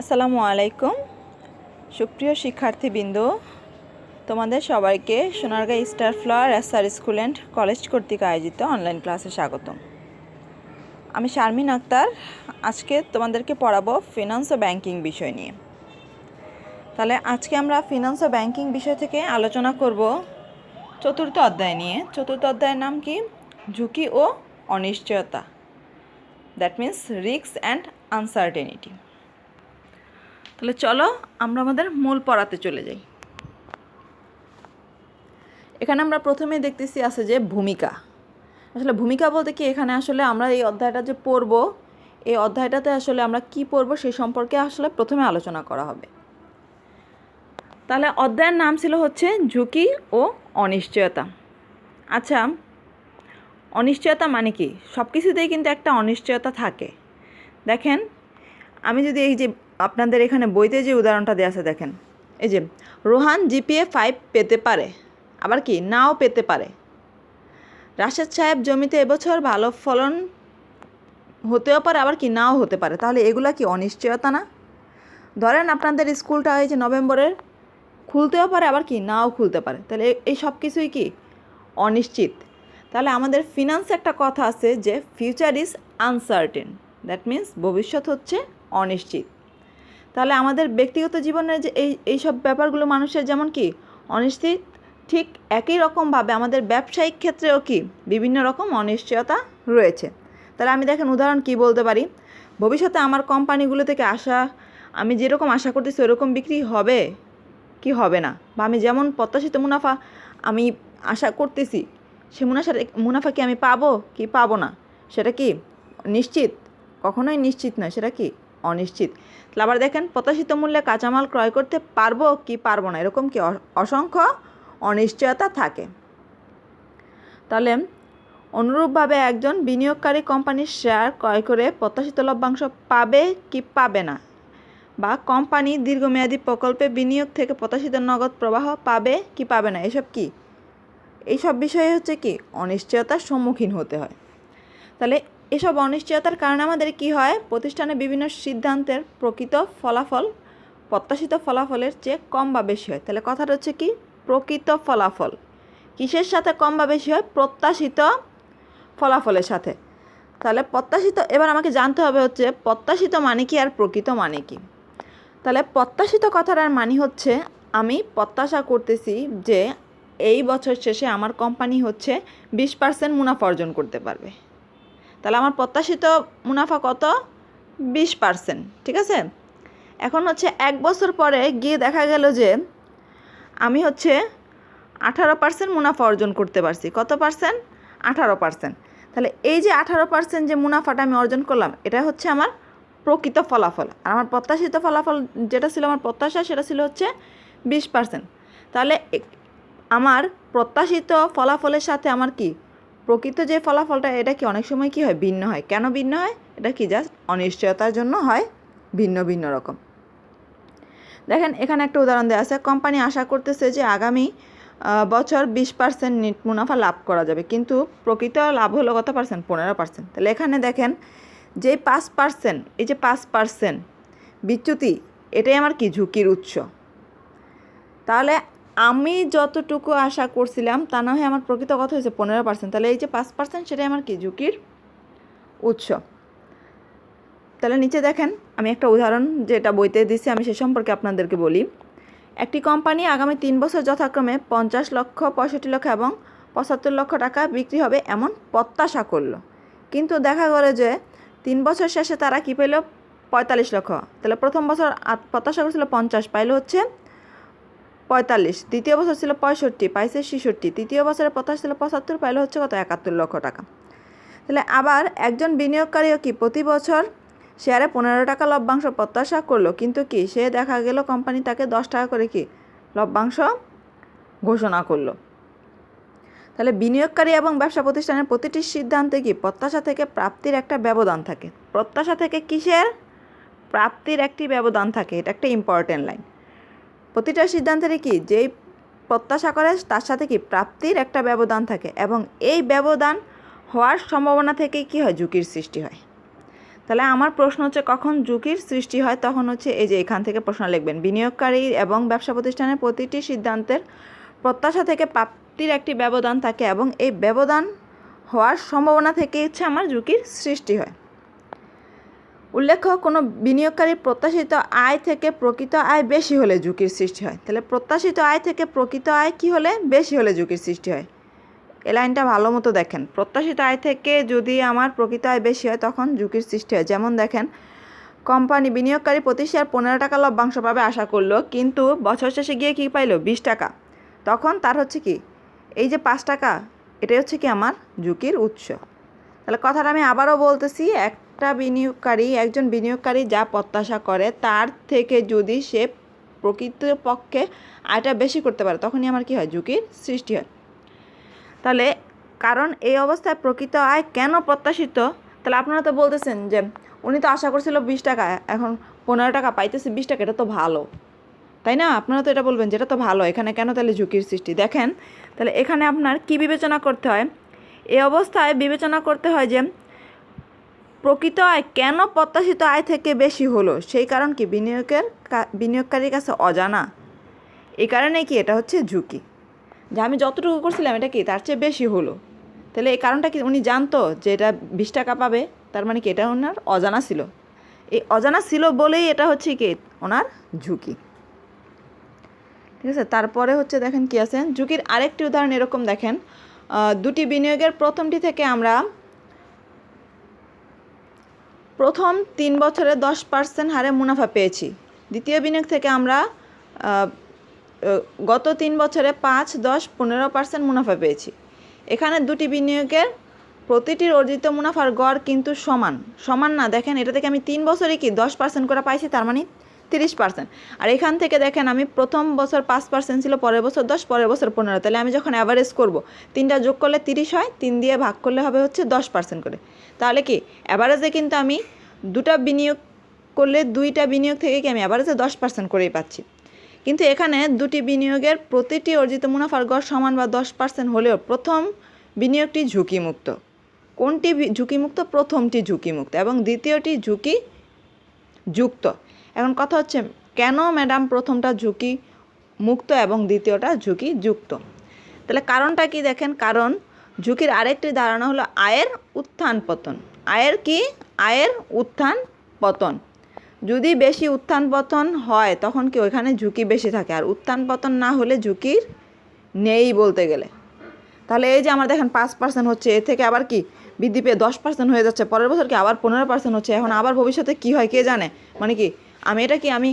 আসসালামু আলাইকুম। সুপ্রিয় শিক্ষার্থীবৃন্দ, তোমাদের সবাইকে Sonargaon star flower SR school and college কর্তৃক আয়োজিত অনলাইন ক্লাসে স্বাগতম। আমি শারমিন আক্তার। আজকে তোমাদেরকে পড়াবো ফিনান্স ও ব্যাংকিং বিষয় নিয়ে। তাহলে আজকে আমরা ফিনান্স ও ব্যাংকিং বিষয় থেকে আলোচনা করব চতুর্থ অধ্যায় নিয়ে। চতুর্থ অধ্যায়ের নাম কি? ঝুঁকি ও অনিশ্চয়তা। That means risk and uncertainty তাহলে চলো আমরা আমাদের মূল পড়াতে চলে যাই। এখানে আমরা প্রথমে দেখতেছি আছে যে ভূমিকা। আসলে ভূমিকা বলতে কি? এখানে আসলে আমরা এই অধ্যায়টা যে পড়ব, এই অধ্যায়টাতে আসলে আমরা কি পড়ব সেই সম্পর্কে আসলে প্রথমে আলোচনা করা হবে। তাহলে অধ্যায়ের নাম ছিল হচ্ছে ঝুঁকি ও অনিশ্চয়তা। আচ্ছা অনিশ্চয়তা মানে কি? সব কিছুতেই কিন্তু একটা অনিশ্চয়তা থাকে। দেখেন, আমি যদি এই যে আপনাদের এখানে বইতে যে উদাহরণটা দেওয়া আছে দেখেন। এই যে, রোহান জিপিএ ফাইভ পেতে পারে, আবার কি, নাও পেতে পারে। রাশেদ সাহেব, জমিতে এবছর ভালো ফলন হতেও পারে, আবার কি, নাও হতে পারে। তাহলে এগুলা কি অনিশ্চয়তা না? ধরেন আপনাদের স্কুলটা যে নভেম্বরের খুলতেও পারে, আবার কি, নাও খুলতে পারে। তাহলে এই সব কিছুই কি? অনিশ্চিত। তাহলে আমাদের ফিনান্সে একটা কথা আছে যে future is uncertain that means ভবিষ্যৎ হচ্ছে অনিশ্চিত। তাহলে আমাদের ব্যক্তিগত জীবনের যে এই এই সব ব্যাপারগুলো মানুষের যেমন কি অনিশ্চিত, ঠিক একই রকমভাবে আমাদের ব্যবসায়িক ক্ষেত্রেও কি বিভিন্ন রকম অনিশ্চয়তা রয়েছে। তাহলে আমি দেখেন উদাহরণ কি বলতে পারি? ভবিষ্যতে আমার কোম্পানিগুলো থেকে আশা আমি যেরকম আশা করতেছি ওরকম বিক্রি হবে কি হবে না? বা আমি যেমন প্রত্যাশিত মুনাফা আমি আশা করতেছি, সে মুনাফা মুনাফা কি আমি পাবো কি পাবো না? সেটা কি নিশ্চিত? কখনোই নিশ্চিত নয়, সেটা কি অনিশ্চিত? আবার দেখেন, প্রত্যাশিত মূল্যে কাঁচামাল ক্রয় করতে পারব কি পারব না, এরকম কি অসংখ্য অনিশ্চয়তা থাকে। তাহলে অনুরূপভাবে একজন বিনিয়োগকারী কোম্পানির শেয়ার ক্রয় করে প্রত্যাশিত লভ্যাংশ পাবে কি পাবে না? বা কোম্পানি দীর্ঘমেয়াদী প্রকল্পে বিনিয়োগ থেকে প্রত্যাশিত নগদ প্রবাহ পাবে কি পাবে না, এসব কি? এইসব বিষয়ে হচ্ছে কি, অনিশ্চয়তার সম্মুখীন হতে হয়। তাহলে এসব অনিশ্চয়তার কারণে আমাদের কি হয়? প্রতিষ্ঠানে বিভিন্ন সিদ্ধান্তের প্রকৃত ফলাফল, প্রত্যাশিত ফলাফলের চেয়ে কম বা বেশি হয়। তাহলে কথাটা হচ্ছে কি? প্রকৃত ফলাফল। কিসের সাথে কম বা বেশি হয়? প্রত্যাশিত ফলাফলের সাথে। তাহলে প্রত্যাশিত, এবার আমাকে জানতে হবে হচ্ছে, প্রত্যাশিত মানে কি আর প্রকৃত মানে কি? তাহলে প্রত্যাশিত কথাটার মানে হচ্ছে, আমি প্রত্যাশা করতেছি যে এই বছর শেষে আমার কোম্পানি হচ্ছে বিশ পার্সেন্ট মুনাফা অর্জন করতে পারবে। তাহলে আমার প্রত্যাশিত মুনাফা কত? বিশ পার্সেন্ট ঠিক আছে? এখন হচ্ছে এক বছর পরে গিয়ে দেখা গেল যে আমি হচ্ছে আঠারো পার্সেন্ট মুনাফা অর্জন করতে পারছি। কত পার্সেন্ট আঠারো পার্সেন্ট তাহলে এই যে আঠারো পার্সেন্ট যে মুনাফাটা আমি অর্জন করলাম, এটা হচ্ছে আমার প্রকৃত ফলাফল। আর আমার প্রত্যাশিত ফলাফল যেটা ছিল আমার প্রত্যাশা, সেটা ছিল হচ্ছে বিশ পার্সেন্ট তাহলে আমার প্রত্যাশিত ফলাফলের সাথে আমার কি? প্রকৃত যে ফলাফলটা, এটা কি অনেক সময় কি হয় ভিন্ন হয়? কেন ভিন্ন হয়? এটা কি জাস্ট অনিশ্চয়তার জন্য হয়? ভিন্ন ভিন্ন রকম। দেখেন, এখানে একটা উদাহরণ দেওয়া আছে। কোম্পানি আশা করতেছে যে আগামী বছর বিশ পার্সেন্ট নিট মুনাফা লাভ করা যাবে। কিন্তু প্রকৃত লাভ হলো কত পার্সেন্ট পনেরো পার্সেন্ট তাহলে এখানে দেখেন, যে পাঁচ পার্সেন্ট এই যে পাঁচ পার্সেন্ট বিচ্যুতি, এটাই আমার কি ঝুঁকির উৎস? তাহলে আমি যতটুকু আশা করছিলাম, তা না হয় আমার প্রকৃত কথা হয়েছে পনেরো পার্সেন্ট তাহলে এই যে পাঁচ পার্সেন্ট সেটাই আমার কি ঝুঁকির উৎস? তাহলে নিচে দেখেন, আমি একটা উদাহরণ যেটা বইতে দিছি, আমি সে সম্পর্কে আপনাদেরকে বলি। একটি কোম্পানি আগামী তিন বছর যথাক্রমে পঞ্চাশ লক্ষ পঁয়ষট্টি লক্ষ এবং পঁচাত্তর লক্ষ টাকা বিক্রি হবে এমন প্রত্যাশা করল কিন্তু দেখা গেলো যে তিন বছর শেষে তারা কী পেল? পঁয়তাল্লিশ লক্ষ। তাহলে প্রথম বছর প্রত্যাশা করেছিল পঞ্চাশ, পাইলো হচ্ছে পঁয়তাল্লিশ। দ্বিতীয় বছর ছিল পঁয়ষট্টি, পাইছে ছেষট্টি। তৃতীয় বছরের প্রত্যাশা ছিল পঁচাত্তর, পাইলো হচ্ছে কত? একাত্তর লক্ষ টাকা। তাহলে আবার একজন বিনিয়োগকারীও কি প্রতি বছর শেয়ারে পনেরো টাকা লভ্যাংশ প্রত্যাশা করল? কিন্তু কি, সে দেখা গেল কোম্পানি তাকে দশ টাকা করে কি লভ্যাংশ ঘোষণা করল। তাহলে বিনিয়োগকারী এবং ব্যবসা প্রতিষ্ঠানের প্রতিটি সিদ্ধান্তে কি প্রত্যাশা থেকে প্রাপ্তির একটা ব্যবধান থাকে? প্রত্যাশা থেকে কিসের? প্রাপ্তির একটি ব্যবধান থাকে। এটা একটা ইম্পর্টেন্ট লাইন প্রতিটা সিদ্ধান্তের কি যেই প্রত্যাশা করে তার সাথে কি প্রাপ্তির একটা ব্যবধান থাকে এবং এই ব্যবধান হওয়ার সম্ভাবনা থেকেই কী হয় ঝুঁকির সৃষ্টি হয়? তাহলে আমার প্রশ্ন হচ্ছে কখন ঝুঁকির সৃষ্টি হয় তখন হচ্ছে এই যে এখান থেকে প্রশ্ন লিখবেন। বিনিয়োগকারী এবং ব্যবসা প্রতিষ্ঠানের প্রতিটি সিদ্ধান্তের প্রত্যাশা থেকে প্রাপ্তির একটি ব্যবধান থাকে এবং এই ব্যবধান হওয়ার সম্ভাবনা থেকে হচ্ছে আমার ঝুঁকির সৃষ্টি হয়। উল্লেখ্য, কোনো বিনিয়োগকারীর প্রত্যাশিত আয় থেকে প্রকৃত আয় বেশি হলে ঝুঁকির সৃষ্টি হয়। তাহলে প্রত্যাশিত আয় থেকে প্রকৃত আয় কী হলে? বেশি হলে ঝুঁকির সৃষ্টি হয়। এ লাইনটা ভালো মতো দেখেন। প্রত্যাশিত আয় থেকে যদি আমার প্রকৃত আয় বেশি হয়, তখন ঝুঁকির সৃষ্টি হয়। যেমন দেখেন, কোম্পানি বিনিয়োগকারী প্রতি শেয়ার পনেরো টাকা লভ্যাংশ পাবে আশা করল, কিন্তু বছর শেষে গিয়ে কী পাইলো? বিশ টাকা। তখন তার হচ্ছে কি? এই যে পাঁচ টাকা, এটাই হচ্ছে কি আমার ঝুঁকির উৎস। তাহলে কথাটা আমি আবারও বলতেছি একটা বিনিয়োগকারী, একজন বিনিয়োগকারী যা প্রত্যাশা করে, তার থেকে যদি সে প্রকৃতপক্ষে আয়টা বেশি করতে পারে, তখনই আমার কি হয়? ঝুঁকির সৃষ্টি হয়। তাহলে কারণ এই অবস্থায় প্রকৃত আয় কেন প্রত্যাশিত? তাহলে আপনারা তো বলতেছেন যে, উনি তো আশা করছিল বিশ টাকা, এখন পনেরো টাকা পাইতেছে, বিশ টাকা, এটা তো ভালো। তাই না? আপনারা তো এটা বলবেন যেটা তো ভালো, এখানে কেন তাহলে ঝুঁকির সৃষ্টি? দেখেন, তাহলে এখানে আপনার কি বিবেচনা করতে হয়? এই অবস্থায় বিবেচনা করতে হয় যে প্রকৃত আয় কেন প্রত্যাশিত আয় থেকে বেশি হলো? সেই কারণ কি বিনিয়োগের বিনিয়োগকারীর কাছে অজানা? এই কারণে কি এটা হচ্ছে ঝুঁকি? যে আমি যতটুকু করছিলাম এটা কি তার চেয়ে বেশি হলো? তাহলে এই কারণটা কি উনি জানতো যে এটা বিশ টাকা পাবে? তার মানে কি এটা ওনার অজানা ছিল? এই অজানা ছিল বলেই এটা হচ্ছে কি ওনার ঝুঁকি। ঠিক আছে? তারপরে হচ্ছে দেখেন কি আছে। ঝুঁকির আরেকটি উদাহরণ এরকম দেখেন। দুটি বিনিয়োগের প্রথমটি থেকে আমরা প্রথম তিন বছরে দশ পার্সেন্ট হারে মুনাফা পেয়েছি। দ্বিতীয় বিনিয়োগ থেকে আমরা গত তিন বছরে পাঁচ, দশ, পনেরো পার্সেন্ট মুনাফা পেয়েছি। এখানে দুটি বিনিয়োগের প্রতিটির অর্জিত মুনাফার গড় কিন্তু সমান। সমান না, দেখেন এটা থেকে আমি তিন বছরে কি দশ পার্সেন্ট করে পাইছি, তার মানে তিরিশ পার্সেন্ট আর এখান থেকে দেখেন আমি প্রথম বছর পাঁচ পার্সেন্ট ছিল, পরের বছর দশ, পরের বছর পনেরো। তাহলে আমি যখন অ্যাভারেজ করব, তিনটা যোগ করলে তিরিশ হয়, তিন দিয়ে ভাগ করলে হবে হচ্ছে দশ পার্সেন্ট করে। তাহলে কি? অ্যাভারেজে কিন্তু আমি দুটা বিনিয়োগ করলে দুইটা বিনিয়োগ থেকে কি আমি অ্যাভারেজে দশ পার্সেন্ট করেই পাচ্ছি। কিন্তু এখানে দুটি বিনিয়োগের প্রতিটি অর্জিত মুনাফার গড় সমান বা দশ পার্সেন্ট হলেও প্রথম বিনিয়োগটি ঝুঁকিমুক্ত। কোনটি ঝুঁকিমুক্ত? প্রথমটি ঝুঁকিমুক্ত এবং দ্বিতীয়টি ঝুঁকি, যুক্ত। এখন কথা হচ্ছে, কেন ম্যাডাম প্রথমটা ঝুঁকি মুক্ত এবং দ্বিতীয়টা ঝুঁকি যুক্ত? তাহলে কারণটা কি দেখেন? কারণ ঝুঁকির আরেকটি ধারণা হলো আয়ের উত্থান পতন। আয়ের কি? আয়ের উত্থান পতন। যদি বেশি উত্থান পতন হয়, তখন কি ওইখানে ঝুঁকি বেশি থাকে? আর উত্থান পতন না হলে ঝুঁকির নেই বলতে গেলে। তাহলে এই যে আমার দেখেন পাঁচ পার্সেন্ট হচ্ছে, এ থেকে আবার কি? বৃদ্ধি পেয়ে দশ পার্সেন্ট হয়ে যাচ্ছে, পরের বছর কি আবার পনেরো পার্সেন্ট হচ্ছে? এখন আবার ভবিষ্যতে কি হয় কে জানে? মানে কি? আমি এটা কি, আমি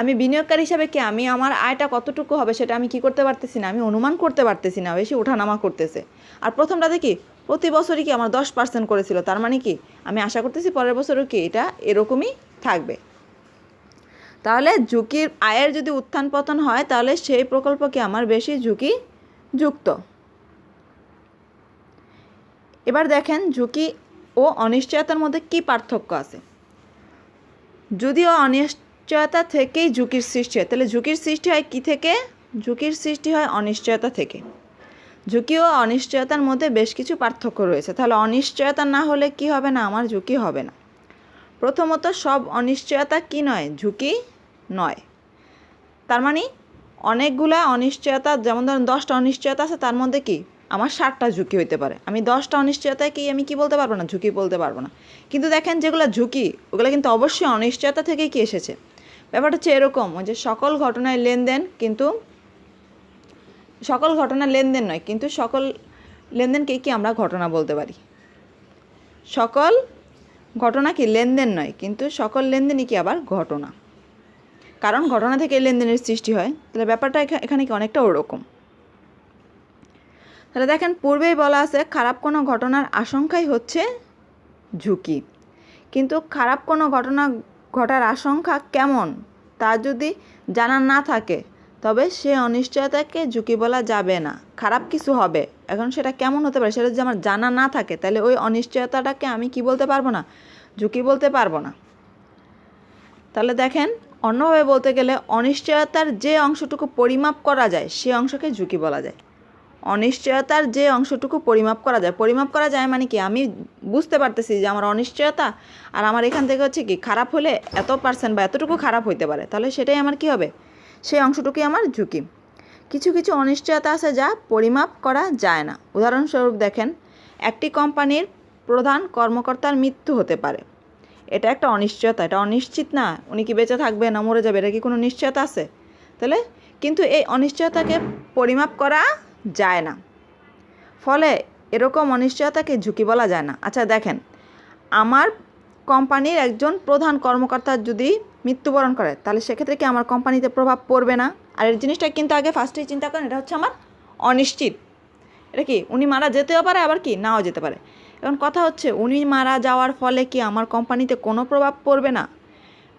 আমি বিনিয়োগকারী হিসাবে কি আমি আমার আয়টা কতটুকু হবে সেটা আমি কি করতে পারতেছি না? আমি অনুমান করতে পারতেছি না, বেশি ওঠানামা করতেছে। আর প্রথমটাতে কি প্রতি বছরই কি আমার দশ পার্সেন্ট করেছিল, তার মানে কি? আমি আশা করতেছি পরের বছরও কি এটা এরকমই থাকবে। তাহলে ঝুঁকির আয়ের যদি উত্থান পতন হয়, তাহলে সেই প্রকল্প কি আমার বেশি ঝুঁকি যুক্ত? এবার দেখেন ঝুঁকি ও অনিশ্চয়তার মধ্যে কি পার্থক্য আছে? যদিও অনিশ্চয়তা থেকেই ঝুঁকির সৃষ্টি হয়। তাহলে ঝুঁকির সৃষ্টি হয় কি থেকে? ঝুঁকির সৃষ্টি হয় অনিশ্চয়তা থেকে। ঝুঁকি ও অনিশ্চয়তার মধ্যে বেশ কিছু পার্থক্য রয়েছে। তাহলে অনিশ্চয়তা না হলে কি হবে না? আমার ঝুঁকি হবে না। প্রথমত, সব অনিশ্চয়তা কি নয়? ঝুঁকি নয়। তার মানে অনেকগুলা অনিশ্চয়তা, যেমন ধরুন, দশটা অনিশ্চয়তা আছে, তার মধ্যে কি? আমার ষাটটা ঝুঁকি হইতে পারে। আমি দশটা অনিশ্চয়তায় কি আমি কি বলতে পারব না? ঝুঁকি বলতে পারব না। কিন্তু দেখেন যেগুলো ঝুঁকি, ওগুলো কিন্তু অবশ্যই অনিশ্চয়তা থেকেই কি এসেছে? ব্যাপারটা হচ্ছে এরকম, ওই যে সকল ঘটনায় লেনদেন কিন্তু সকল ঘটনা লেনদেন নয়, কিন্তু সকল লেনদেনকে কি আমরা ঘটনা বলতে পারি? সকল ঘটনা কি লেনদেন নয়, কিন্তু সকল লেনদেনই কি আবার ঘটনা? কারণ ঘটনা থেকে লেনদেনের সৃষ্টি হয়। তাহলে ব্যাপারটা এখানে কি অনেকটা ওরকম? তাহলে দেখেন, পূর্বেই বলা আছে, খারাপ কোনো ঘটনার আশঙ্কাই হচ্ছে ঝুঁকি। কিন্তু খারাপ কোনো ঘটনা ঘটার আশঙ্কা কেমন, তা যদি জানা না থাকে, তবে সে অনিশ্চয়তাকে ঝুঁকি বলা যাবে না। খারাপ কিছু হবে, এখন সেটা কেমন হতে পারে, সেটা যদি আমার জানা না থাকে, তাহলে ওই অনিশ্চয়তাটাকে আমি কি বলতে পারব না? ঝুঁকি বলতে পারব না। তাহলে দেখেন, অন্যভাবে বলতে গেলে, অনিশ্চয়তার যে অংশটুকু পরিমাপ করা যায়, সে অংশকে ঝুঁকি বলা যায়। অনিশ্চয়তার যে অংশটুকু পরিমাপ করা যায়। পরিমাপ করা যায় মানে কি? আমি বুঝতে পারতেছি যে আমার অনিশ্চয়তা আর আমার এখান থেকে হচ্ছে কি, খারাপ হলে এত পার্সেন্ট বা এতটুকু খারাপ হইতে পারে। তাহলে সেটাই আমার কি হবে? সেই অংশটুকুই আমার ঝুঁকি। কিছু কিছু অনিশ্চয়তা আছে যা পরিমাপ করা যায় না। উদাহরণস্বরূপ দেখেন, একটি কোম্পানির প্রধান কর্মকর্তার মৃত্যু হতে পারে। এটা একটা অনিশ্চয়তা, এটা অনিশ্চিত না। উনি কি বেঁচে থাকবে না মরে যাবে? এটা কি কোনো নিশ্চয়তা আছে? তাহলে কিন্তু এই অনিশ্চয়তাকে পরিমাপ করা যায় না। ফলে এরকম অনিশ্চয়তাকে ঝুঁকি বলা যায় না। আচ্ছা দেখেন, আমার কোম্পানির একজন প্রধান কর্মকর্তা যদি মৃত্যুবরণ করে, তাহলে সেক্ষেত্রে কি আমার কোম্পানিতে প্রভাব পড়বে না? আর এই জিনিসটা কিন্তু আগে ফার্স্টেই চিন্তা করেন, এটা হচ্ছে আমার অনিশ্চিত। এটা কি, উনি মারা যেতেও পারে, আবার কি? নাও যেতে পারে। এখন কথা হচ্ছে, উনি মারা যাওয়ার ফলে কি আমার কোম্পানিতে কোনো প্রভাব পড়বে না?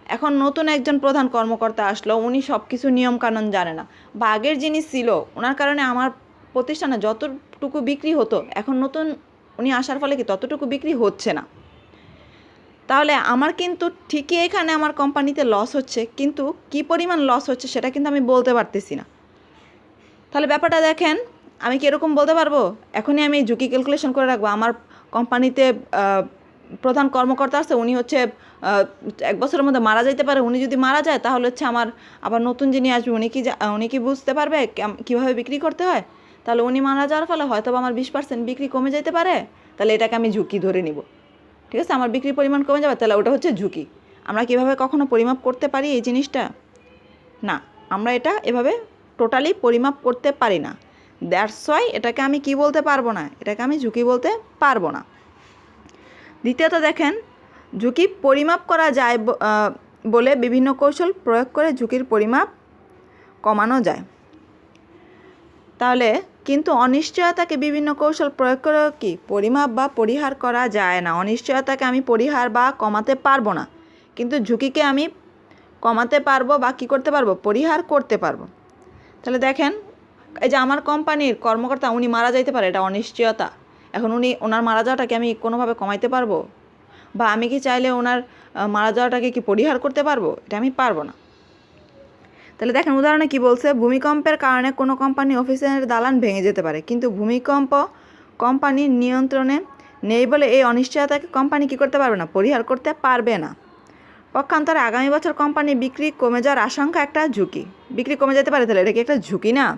এখন নতুন একজন প্রধান কর্মকর্তা আসলো, উনি সব কিছু নিয়মকানুন জানে না। বা আগের যিনি ছিল, ওনার কারণে আমার প্রতিষ্ঠানে যতটুকু বিক্রি হতো, এখন নতুন উনি আসার ফলে কি ততটুকু বিক্রি হচ্ছে না। তাহলে আমার কিন্তু ঠিকই এখানে আমার কোম্পানিতে লস হচ্ছে, কিন্তু কি পরিমাণ লস হচ্ছে সেটা কিন্তু আমি বলতে পারতেছি না। তাহলে ব্যাপারটা দেখেন, আমি কি এরকম বলতে পারব? এখনই আমি ঝুঁকি ক্যালকুলেশন করে রাখব। আমার কোম্পানিতে প্রধান কর্মকর্তা আছে, উনি হচ্ছে এক বছরের মধ্যে মারা যাইতে পারে, উনি যদি মারা যায় তাহলে হচ্ছে আমার আবার নতুন যিনি আসবে, উনি কি উনি কি বুঝতে পারবে কীভাবে বিক্রি করতে হয়? তাহলে উনি মারা যাওয়ার ফলে হয়তো আমার বিশ পার্সেন্ট বিক্রি কমে যেতে পারে, তাহলে এটাকে আমি ঝুঁকি ধরে নিব। ঠিক আছে? আমার বিক্রির পরিমাণ কমে যাবে, তাহলে ওটা হচ্ছে ঝুঁকি। আমরা কীভাবে কখনো পরিমাপ করতে পারি এই জিনিসটা? না, আমরা এটা এভাবে টোটালি পরিমাপ করতে পারি না। দ্যাটস ওয়াই এটাকে আমি কি বলতে পারব না? এটাকে আমি ঝুঁকি বলতে পারব না। দ্বিতীয়ত দেখেন, ঝুঁকি পরিমাপ করা যায় বলে বিভিন্ন কৌশল প্রয়োগ করে ঝুঁকির পরিমাপ কমানো যায়। তাহলে কিন্তু অনিশ্চয়তাকে বিভিন্ন কৌশল প্রয়োগ করে কি পরিমাপ বা পরিহার করা যায় না? অনিশ্চয়তাকে আমি পরিহার বা কমাতে পারব না। কিন্তু ঝুঁকিকে আমি কমাতে পারব বা কী করতে পারব? পরিহার করতে পারব। তাহলে দেখেন, এই যে আমার কোম্পানির কর্মকর্তা উনি মারা যাইতে পারে, এটা অনিশ্চয়তা। এখন উনি, ওনার মারা যাওয়াটাকে আমি কোনোভাবে কমাইতে পারব? বা আমি কি চাইলে ওনার মারা যাওয়াটাকে কি পরিহার করতে পারব? এটা আমি পারব না। তাহলে দেখেন উদাহরণে কি বলছে? ভূমিকম্পের কারণে কোনো কোম্পানি অফিসের দালান ভেঙে যেতে পারে। কিন্তু ভূমিকম্প কোম্পানির নিয়ন্ত্রণে নেই বলে এই অনিশ্চয়তাকে কোম্পানি কি করতে পারবে না? পরিহার করতে পারবে না। পক্ষান্তরে আগামী বছর কোম্পানি বিক্রি কমে যাওয়ার আশঙ্কা একটা ঝুঁকি। বিক্রি কমে যেতে পারে, তাহলে এটা কি একটা ঝুঁকি না?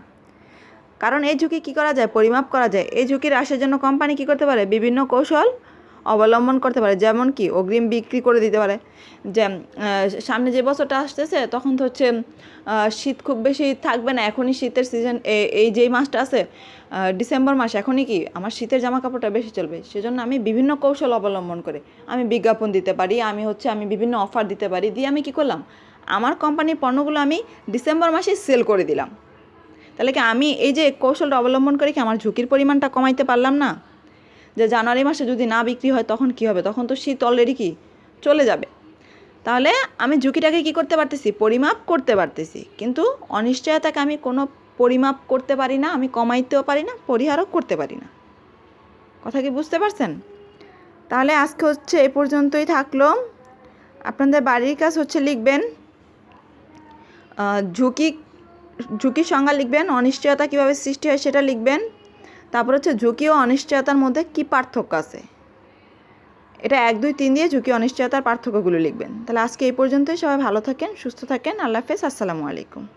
কারণ এই ঝুঁকি কী করা যায়? পরিমাপ করা যায়। এই ঝুঁকি হ্রাসের জন্য কোম্পানি কী করতে পারে? বিভিন্ন কৌশল অবলম্বন করতে পারে। যেমন কি অগ্রিম বিক্রি করে দিতে পারে। যে সামনে যে বছরটা আসতেছে, তখন তো হচ্ছে শীত খুব বেশি থাকবে না। এখনই শীতের সিজন এই যেই মাসটা আছে ডিসেম্বর মাস, এখনই কি আমার শীতের জামা কাপড়টা বেশি চলবে। সেজন্য আমি বিভিন্ন কৌশল অবলম্বন করে। আমি বিজ্ঞাপন দিতে পারি, আমি হচ্ছে, আমি বিভিন্ন অফার দিতে পারি। দিয়ে আমি কি করলাম? আমার কোম্পানির পণ্যগুলো আমি ডিসেম্বর মাসে সেল করে দিলাম। তাহলে কি আমি এই যে কৌশলটা অবলম্বন করে কি আমার ঝুঁকির পরিমাণটা কমাইতে পারলাম না? যে জানুয়ারি মাসে যদি না বিক্রি হয় তখন কি হবে? তখন তো শীত অলরেডি কি? চলে যাবে। তাহলে আমি ঝুঁকিটাকে কি করতে পারতেছি? পরিমাপ করতে পারতেছি। কিন্তু অনিশ্চয়তাকে আমি কোনো পরিমাপ করতে পারি না, আমি কমাইতেও পারি না, পরিহারও করতে পারি না। কথা কি বুঝতে পারছেন? তাহলে আজকে হচ্ছে এ পর্যন্তই থাকল। আপনাদের বাড়ির কাজ হচ্ছে লিখবেন। ঝুঁকি, ঝুঁকির সংজ্ঞা লিখবেন, অনিশ্চয়তা কীভাবে সৃষ্টি হয় সেটা লিখবেন। তারপর হচ্ছে ঝুঁকি ও অনিশ্চয়তার মধ্যে কি পার্থক্য আছে? এটা এক, দুই, তিন দিয়ে ঝুঁকি, অনিশ্চয়তার পার্থক্যগুলো লিখবেন। তাহলে আজকে এই পর্যন্তই। সবাই ভালো থাকেন, সুস্থ থাকেন। আল্লাহ হাফেজ। আসসালামু আলাইকুম।